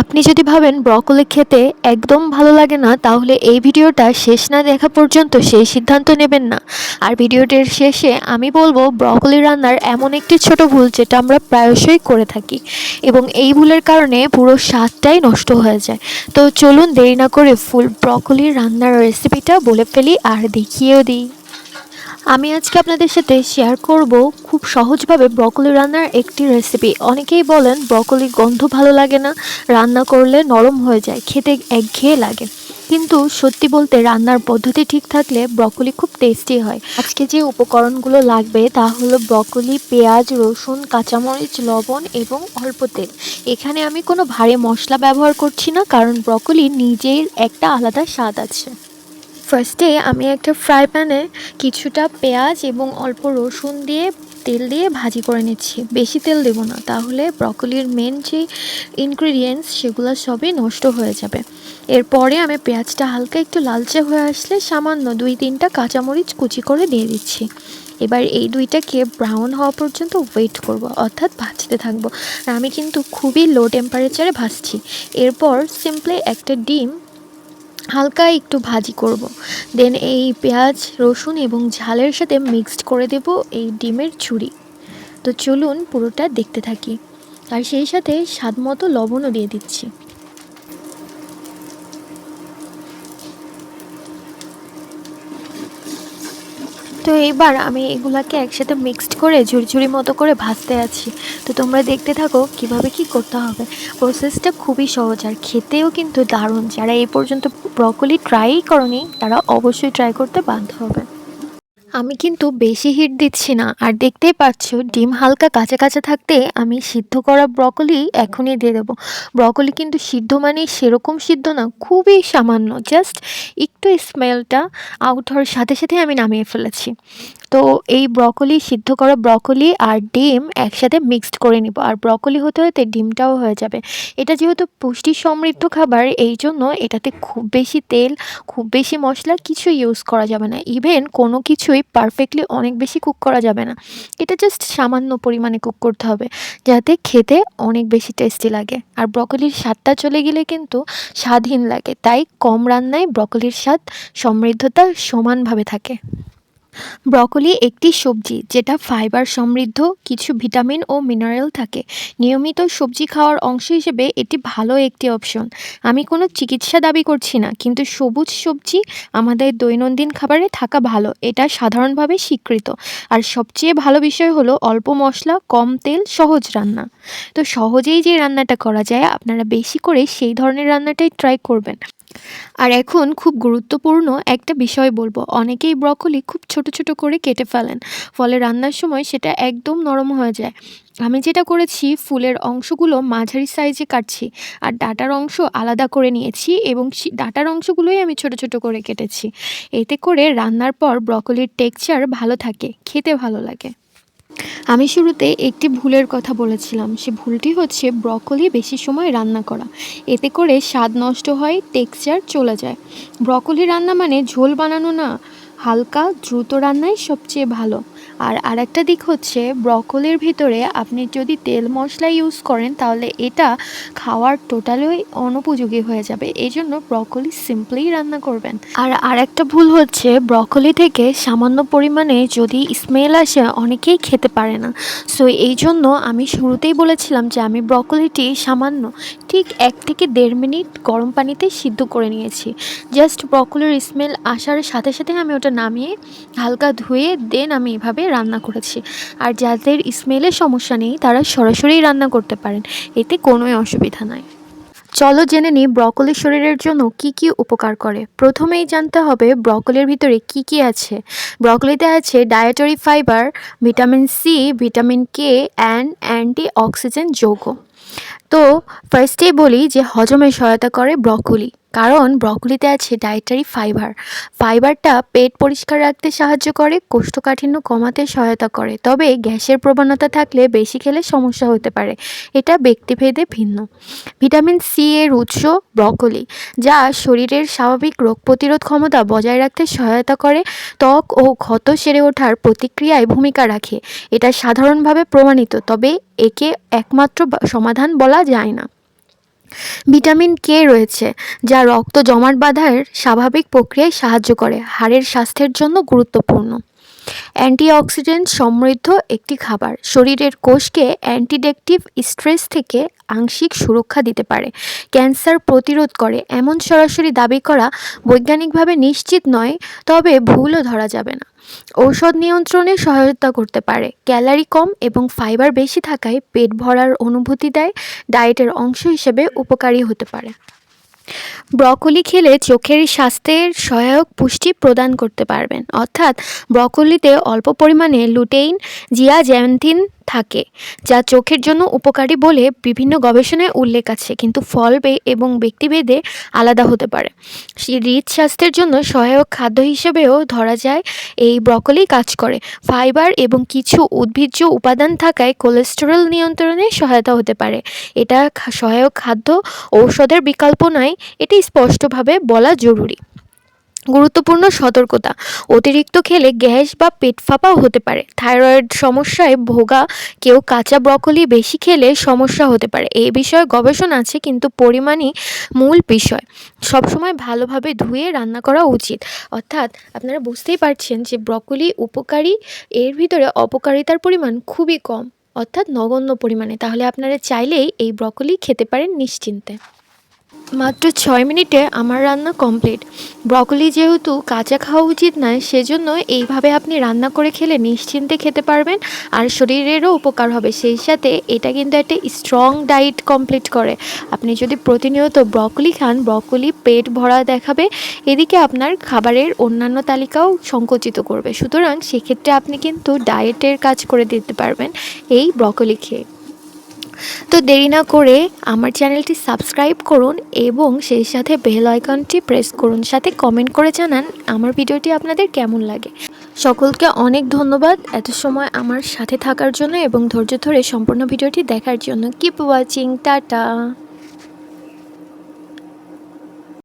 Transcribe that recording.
আপনি যদি ভাবেন ব্রকলি খেতে একদম ভালো লাগে না, তাহলে এই ভিডিওটা শেষ না দেখা পর্যন্ত সেই সিদ্ধান্ত নেবেন না। আর ভিডিওটির শেষে আমি বলব, ব্রকলি রান্নার এমন একটি ছোট ভুল যেটা আমরা প্রায়শই করে থাকি এবং এই ভুলের কারণে পুরো স্বাদটাই নষ্ট হয়ে যায়। তো চলুন দেরি না করে ফুল ব্রকলি রান্নার রেসিপিটা বলে ফেলি আর দেখিয়েও দিই। আমি আজকে আপনাদের সাথে শেয়ার করব খুব সহজভাবে ব্রকলি রান্নার একটি রেসিপি অনেকেই বলেন ব্রকলি গন্ধ ভালো লাগে না, রান্না করলে নরম হয়ে যায়, খেতে একঘেয়ে লাগে। কিন্তু সত্যি বলতে রান্নার পদ্ধতি ঠিক থাকলে ব্রকলি খুব টেস্টি হয়। আজকে যে উপকরণগুলো লাগবে তা হলো ব্রকলি পেঁয়াজ, রসুন, কাঁচামরিচ, লবণ এবং অল্প তেল। এখানে আমি কোনো ভারী মশলা ব্যবহার করছি না, কারণ ব্রকলি নিজেই একটা আলাদা স্বাদ আছে। ফার্স্টে আমি একটা ফ্রাই প্যানে কিছুটা পেঁয়াজ এবং অল্প রসুন দিয়ে তেল দিয়ে ভাজি করে নিচ্ছি। বেশি তেল দেবো না, তাহলে ব্রকলির মেন যে ইনগ্রিডিয়েন্টস সেগুলো সবই নষ্ট হয়ে যাবে। এরপরে আমি পেঁয়াজটা হালকা একটু লালচে হয়ে আসলে সামান্য দুই তিনটা কাঁচামরিচ কুচি করে দিয়ে দিচ্ছি। এবার এই দুইটাকে ব্রাউন হওয়া পর্যন্ত ওয়েট করব, অর্থাৎ ভাজতে থাকব। আমি কিন্তু খুবই লো টেম্পারেচারে ভাজছি। এরপর সিম্পলি একটা ডিম হালকা একটু ভাজি করব। দেন এই পেঁয়াজ, রসুন এবং ঝালের সাথে মিক্সড করে দেব এই ডিমের ছুরি তো চলুন পুরোটা দেখতে থাকি। আর সেই সাথে স্বাদ মতো লবণও দিয়ে দিচ্ছি। তো এইবার আমি এগুলাকে একসাথে মিক্সড করে ঝুরঝুরি মতো করে ভাজতে আছি। তো তোমরা দেখতে থাকো কীভাবে কি করতে হবে। প্রসেসটা খুবই সহজ আর খেতেও কিন্তু দারুণ। যারা এই পর্যন্ত ব্রকলি ট্রাই করনি, তারা অবশ্যই ট্রাই করতে বাধ্য হবে। আমি কিন্তু বেশি হিট দিচ্ছি না। আর দেখতেই পাচ্ছ, ডিম হালকা কাঁচা কাঁচা থাকতে আমি সিদ্ধ করা ব্রকলি এখনই দিয়ে দেবো। ব্রকলি কিন্তু সিদ্ধ মানে সেরকম সিদ্ধ না, খুবই সামান্য, জাস্ট একটু স্মেলটা আউট হওয়ার সাথে সাথে আমি নামিয়ে ফেলেছি। তো এই ব্রকলি, সিদ্ধ করা ব্রকলি আর ডিম একসাথে মিক্সড করে নিব। আর ব্রকলি হতে হতে ডিমটাও হয়ে যাবে। এটা যেহেতু পুষ্টি সমৃদ্ধ খাবার, এই জন্য এটাতে খুব বেশি তেল, খুব বেশি মশলা কিছু ইউজ করা যাবে না। ইভেন কোনো কিছুই পারফেক্টলি অনেক বেশি কুক করা যাবে না। এটা জাস্ট সামান্য পরিমাণে কুক করতে হবে, যাতে খেতে অনেক বেশি টেস্টি লাগে। আর ব্রকলির স্বাদটা চলে গেলে কিন্তু স্বাদহীন লাগে, তাই কম রান্নায় ব্রকলির স্বাদ সমৃদ্ধতা সমানভাবে থাকে। ব্রকলি একটি সবজি যেটা ফাইবার সমৃদ্ধ, কিছু ভিটামিন ও মিনারেল থাকে। নিয়মিত সবজি খাওয়ার অংশ হিসেবে এটি ভালো একটি অপশন। আমি কোনো চিকিৎসা দাবি করছি না, কিন্তু সবুজ সবজি আমাদের দৈনন্দিন খাবারে থাকা ভালো, এটা সাধারণভাবে স্বীকৃত। আর সবচেয়ে ভালো বিষয় হলো অল্প মশলা, কম তেল, সহজ রান্না। তো সহজেই যে রান্নাটা করা যায়, আপনারা বেশি করে সেই ধরনের রান্নাটাই ট্রাই করবেন। আর এখন খুব গুরুত্বপূর্ণ একটা বিষয় বলব। অনেকেই ব্রকলি খুব ছোট ছোট করে কেটে ফেলেন, ফলে রান্নার সময় সেটা একদম নরম হয়ে যায়। আমি যেটা করেছি, ফুলের অংশগুলো মাঝারি সাইজে কাটছি আর ডাটার অংশ আলাদা করে নিয়েছি এবং ডাটার অংশগুলোই আমি ছোট ছোট করে কেটেছি। এতে করে রান্নার পর ব্রকলির টেক্সচার ভালো থাকে, খেতে ভালো লাগে। আমি শুরুতে একটি ভুলের কথা বলেছিলাম। সে ভুলটি হচ্ছে ব্রকলি বেশি সময় রান্না করা। এতে করে স্বাদ নষ্ট হয়, টেক্সচার চলে যায়। ব্রকলি রান্না মানে ঝোল বানানো না, হালকা, দ্রুত রান্নাই সবচেয়ে ভালো। আর আরেকটা দিক হচ্ছে, ব্রকলির ভিতরে আপনি যদি তেল মশলা ইউজ করেন, তাহলে এটা খাওয়ার টোটালি অনুপযোগী হয়ে যাবে। এই জন্য ব্রকলি সিম্পলি রান্না করবেন। আর আরেকটা ভুল হচ্ছে, ব্রকলি থেকে সামান্য পরিমাণে যদি স্মেল আসে, অনেকেই খেতে পারে না। সো এই জন্য আমি শুরুতেই বলেছিলাম যে, আমি ব্রকলিটি সামান্য ঠিক এক থেকে দেড় মিনিট গরম পানিতে সিদ্ধ করে নিয়েছি। জাস্ট ব্রকলির স্মেল আসার সাথে সাথে আমি ওটা নামিয়ে হালকা ধুয়ে দেন আমি এভাবে রান্না করেছি। আর যাদের স্মেলের সমস্যা নেই, তারা সরাসরি রান্না করতে পারেন। এতে কোনোই অসুবিধা নাই। চলো জেনে নিই ব্রকলি শরীরের জন্য কি কি উপকার করে। প্রথমেই জানতে হবে ব্রকলির ভিতরে কি কি আছে। ব্রকলিতে আছে dietary fibre vitamin C vitamin K and anti oxygen যৌগ। তো ফার্স্টেই বলি যে হজমে সহায়তা করে ব্রকলি। কারণ ব্রকলিতে আছে ডায়েটারি ফাইবার ফাইবারটা পেট পরিষ্কার রাখতে সাহায্য করে, কোষ্ঠকাঠিন্য কমাতে সহায়তা করে। তবে গ্যাসের প্রবণতা থাকলে বেশি খেলে সমস্যা হতে পারে। এটা ব্যক্তিভেদে ভিন্ন। ভিটামিন সি এর উৎস ব্রকলি যা শরীরের স্বাভাবিক রোগ প্রতিরোধ ক্ষমতা বজায় রাখতে সহায়তা করে, ত্বক ও ক্ষত সেরে ওঠার প্রতিক্রিয়ায় ভূমিকা রাখে। এটা সাধারণভাবে প্রমাণিত, তবে একে একমাত্র সমাধান বলা যায় না। ভিটামিন কে রয়েছে, যা রক্ত জমাট বাঁধার স্বাভাবিক প্রক্রিয়ায় সাহায্য করে, হাড়ের স্বাস্থ্যের জন্য গুরুত্বপূর্ণ। অ্যান্টিঅক্সিডেন্ট সমৃদ্ধ একটি খাবার। শরীরের কোষকে অ্যান্টিডেকটিভ স্ট্রেস থেকে আংশিক সুরক্ষা দিতে পারে। ক্যান্সার প্রতিরোধ করে। এমন সরাসরি দাবি করা বৈজ্ঞানিকভাবে নিশ্চিত নয়, তবে ভুলও ধরা যাবে না। ঔষধ নিয়ন্ত্রণে সহায়তা করতে পারে। ক্যালারি কম এবং ফাইবার বেশি থাকায় পেট ভরার অনুভূতি দেয়, ডায়েটের অংশ হিসেবে উপকারী হতে পারে। ব্রকোলি খেলে চোখের স্বাস্থ্যের সহায়ক পুষ্টি প্রদান করতে পারবেন। অর্থাৎ ব্রকোলিতে অল্প পরিমাণে লুটেইন জিয়া জিয়াজ্যান্থিন থাকে, যা চোখের জন্য উপকারী বলে বিভিন্ন গবেষণায় উল্লেখ আছে। কিন্তু ফল এবং ব্যক্তিভেদে আলাদা হতে পারে। হৃদস্বাস্থ্যের জন্য সহায়ক খাদ্য হিসেবেও ধরা যায় এই ব্রকোলি কাজ করে। ফাইবার এবং কিছু উদ্ভিজ্জ উপাদান থাকায় কোলেস্টেরল নিয়ন্ত্রণে সহায়তা হতে পারে। এটা সহায়ক খাদ্য ঔষধের বিকল্প নয়, এটি স্পষ্টভাবে বলা জরুরি। গুরুত্বপূর্ণ সতর্কতা। অতিরিক্ত খেলে গ্যাস বা পেট ফাঁপাও হতে পারে। থাইরয়েড সমস্যায় ভোগা কেউ কাঁচা ব্রকোলি বেশি খেলে সমস্যা হতে পারে। এই বিষয়ে গবেষণা আছে, কিন্তু পরিমাণই মূল বিষয়। সবসময় ভালোভাবে ধুয়ে রান্না করা উচিত। অর্থাৎ আপনারা বুঝতেই পারছেন যে ব্রকোলি উপকারী, এর ভিতরে অপকারিতার পরিমাণ খুবই কম। অর্থাৎ নগণ্য পরিমাণে। তাহলে আপনারা চাইলেই এই ব্রকোলি খেতে পারেন নিশ্চিন্তে। মাত্র ছয় মিনিটে আমার রান্না কমপ্লিট। ব্রকোলি যেহেতু কাঁচা খাওয়া উচিত নয়, সেজন্য এইভাবে আপনি রান্না করে খেলে নিশ্চিন্তে খেতে পারবেন আর শরীরেরও উপকার হবে। সেই সাথে এটা কিন্তু একটা স্ট্রং ডায়েট কমপ্লিট করে। আপনি যদি প্রতিনিয়ত ব্রকোলি খান, ব্রকোলি পেট ভরা দেখাবে, এদিকে আপনার খাবারের অন্যান্য তালিকাও সংকুচিত করবে। সুতরাং সেক্ষেত্রে আপনি কিন্তু ডায়েটের কাজ করে দিতে পারবেন এই ব্রকোলি খেয়ে। তো দেরি না করে আমার চ্যানেলটি সাবস্ক্রাইব করুন এবং সেই সাথে বেল আইকনটি প্রেস করুন। সাথে কমেন্ট করে জানান আমার ভিডিওটি আপনাদের কেমন লাগে। সকলকে অনেক ধন্যবাদ এত সময় আমার সাথে থাকার জন্য এবং ধৈর্য ধরে সম্পূর্ণ ভিডিওটি দেখার জন্য। Keep watching tata.